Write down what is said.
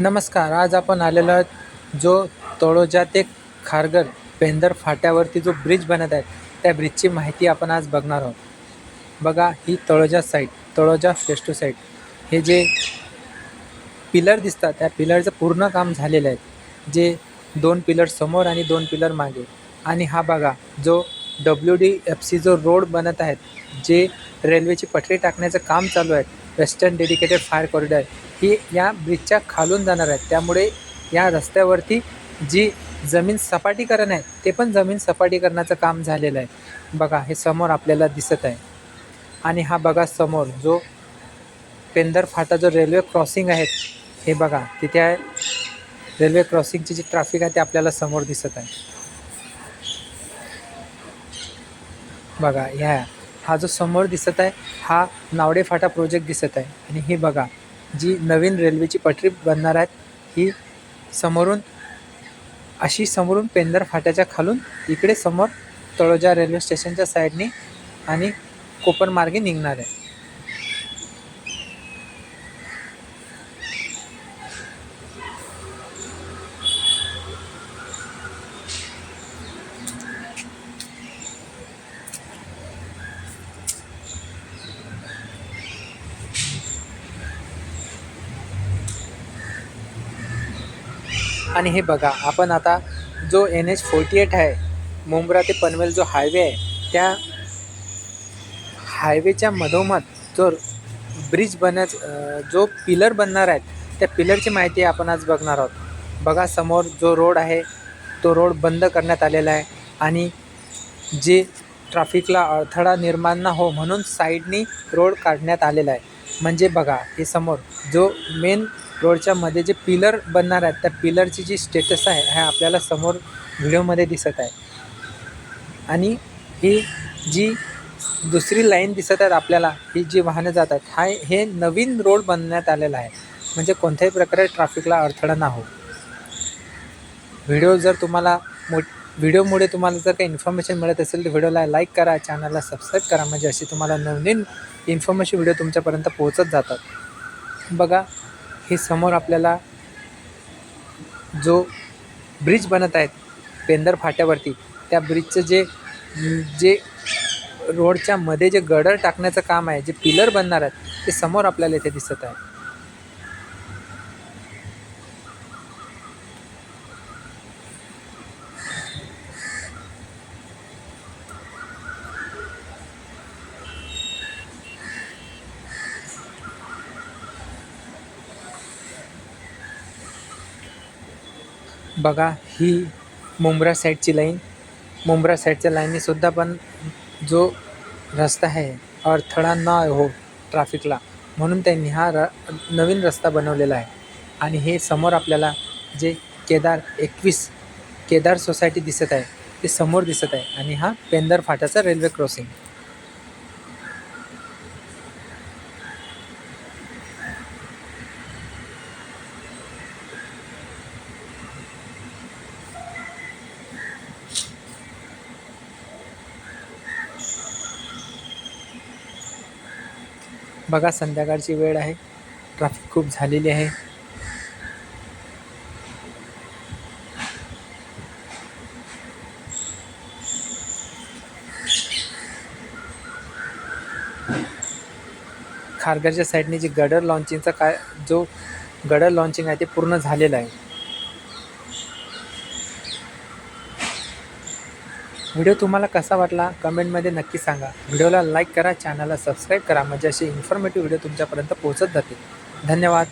नमस्कार आज आपण आलेलो आहोत जो तळोजा ते खारघर पेंदर फाट्यावरती जो ब्रिज बनत आहे त्या ब्रिजची माहिती आपण आज बघणार आहोत. बघा ही Taloja site Taloja phase two side हे जे पिलर दिसतात त्या पिलरचं पूर्ण काम झालेलं आहे. जे दोन पिलर समोर आणि दोन पिलर मागे. आणि हा बघा जो डब्ल्यू डी एफ सी जो रोड बनत आहेत जे रेल्वेची पटरी टाकण्याचं काम चालू आहे वेस्टर्न डेडिकेटेड फायर कॉरिडॉर ही या ब्रिजच्या खालून जाणार आहेत. त्यामुळे या रस्त्यावरती जी जमीन सपाटीकरण आहे ते पण जमीन सपाटीकरणाचं काम झालेलं आहे. बघा हे समोर आपल्याला दिसत आहे. आणि हा बघा समोर जो पेंदर फाटा जो रेल्वे क्रॉसिंग आहे हे बघा तिथे आहे. रेल्वे क्रॉसिंगची जी ट्रॅफिक आहे ते आपल्याला समोर दिसत आहे. बघा ह्या हा जो समोर दिसत आहे हा नावडे फाटा प्रोजेक्ट दिसत आहे. आणि हे बघा जी नवीन रेल्वेची पटरी बनणार आहेत ही समोरून अशी समोरून पेंदर फाट्याच्या खालून इकडे समोर तळोजा रेल्वे स्टेशनच्या साईडने आणि कोपरमार्गे निघणार आहे. आणि हे बघा आपण आता जो एन एच फोर्टी एट आहे मुंब्रा ते पनवेल जो हायवे आहे त्या हायवेच्या मधोमध जो ब्रिज बनत जो पिलर बनणार आहेत त्या पिलरची माहिती आपण आज बघणार आहोत. बघा समोर जो रोड आहे तो रोड बंद करण्यात आलेला आहे आणि जे ट्रॅफिकला अडथळा निर्माण ना हो म्हणून साईडनी रोड काढण्यात आलेला आहे. म्हणजे बघा हे समोर जो मेन रोडच्या मध्ये जे पिलर बनणार आहेत त्या पिलरची जी स्टेटस आहे हे आपल्याला समोर व्हिडिओमध्ये दिसत आहे. आणि ही जी दुसरी लाईन दिसत आहेत आपल्याला ही जी वाहनं जातात हा हे नवीन रोड बनवण्यात आलेला आहे. म्हणजे कोणत्याही प्रकारे ट्रॅफिकला अडथळा ना हो. व्हिडिओ जर तुम्हाला मो व्हिडिओमुळे तुम्हाला जर काही इन्फॉर्मेशन मिळत असेल तर व्हिडिओला लाईक करा चॅनलला सबस्क्राईब करा. म्हणजे अशी तुम्हाला नवीन इन्फॉर्मेशन व्हिडिओ तुमच्यापर्यंत पोहोचत जातात. बघा हे समोर आपल्याला जो ब्रिज बनत आहेत पेंदर फाट्यावरती त्या ब्रिजचं जे जे रोडच्या मध्ये जे गडर टाकण्याचं काम आहे जे पिलर बनणार आहेत ते समोर आपल्याला इथे दिसत आहे. बघा ही मुंब्रा साईडची लाईन. मुंब्रा साईडच्या लाईनीसुद्धा पण जो रस्ता आहे अडथळा न हो ट्रॅफिकला म्हणून त्यांनी हा र नवीन रस्ता बनवलेला आहे. आणि हे समोर आपल्याला जे केदार एकवीस केदार सोसायटी दिसत आहे ते समोर दिसत आहे. आणि हा पेंदर फाट्याचा रेल्वे क्रॉसिंग. बघा संध्याकाळची वेळ आहे. ट्रॅफिक खूप झालेली आहे. खारघरच्या साईडने जी गडर लॉन्चिंगचा काय जो गडर लॉन्चिंग आहे ते पूर्ण झालेलं आहे. व्हिडिओ तुम्हाला कसा वाटला कमेंटमध्ये नक्की सांगा. व्हिडिओला लाईक करा चॅनलला सबस्क्राईब करा. म्हणजे असे इन्फॉर्मेटिव्ह व्हिडिओ तुमच्यापर्यंत पोहोचत जातील. धन्यवाद.